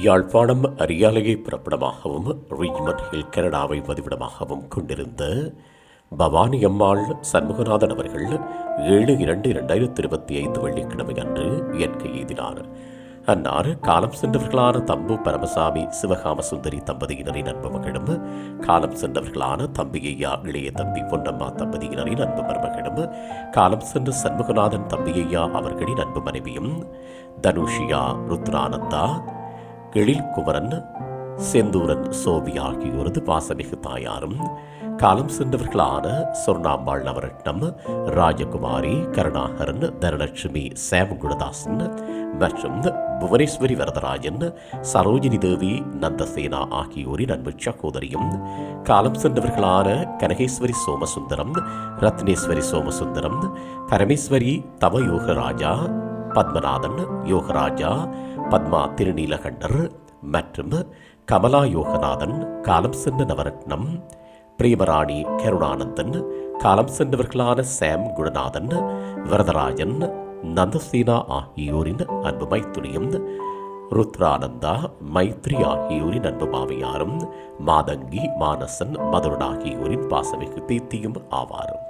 Yazhpanam அரியாலையை பிறப்பிடமாகவும் ரீஜ்மன் hill கனடாவை பதிவிடமாகவும் கொண்டிருந்த பவானி அம்மாள் சண்முகநாதன் அவர்கள் ஏழு இரண்டு இரண்டாயிரத்தி இருபத்தி ஐந்து வெள்ளிக்கிழமை அன்று இயற்கை எய்தினார். அன்னார் காலம் சென்றவர்களான தம்பு பரமசாமி சிவகாம சுந்தரி தம்பதியினரின் அன்பு மகளும் காலம் சென்றவர்களான தம்பி ஐயா இளைய தம்பி பொன்னம்மா தம்பதியினரின் அன்பு மருமகளும் காலம் சென்ற சண்முகநாதன் தம்பியையா அவர்களின் அன்பு மனைவியும் தனுஷியா ருத்ரானந்தா எழில் குமரன் செந்தூரன் சோபி ஆகியோரது வாசமிகு தாயாரும் காலம் சென்றவர்களான சொர்ணாம்பாள் நவரட்னம் ராஜகுமாரி கருணாகரன் தனலட்சுமி சாம் மற்றும் புவனேஸ்வரி வரதராஜன் சரோஜினி தேவி நந்தசேனா ஆகியோரின் அன்பு சகோதரியும் காலம் சென்றவர்களான கனகேஸ்வரி சோமசுந்தரம் ரத்னேஸ்வரி சோமசுந்தரம் பரமேஸ்வரி தவ யோகராஜா பத்மநாதன் யோகராஜா பத்மா திருநீலகண்டர் மற்றும் கமலா யோகநாதன் காலம் சென்ற நவரத்னம் பிரேமராணி கருணானந்தன் காலம் சென்றவர்களான சாம் குணநாதன் வரதராஜன் நந்தசீனா ஆகியோரின் அன்பு மைத்துனியும் ருத்ரானந்தா மைத்ரி ஆகியோரின் அன்பு மாமியாரும் மாதங்கி மானசன் மதுரன் ஆகியோரின் பாசமிகு தீத்தியும் ஆவாரும்.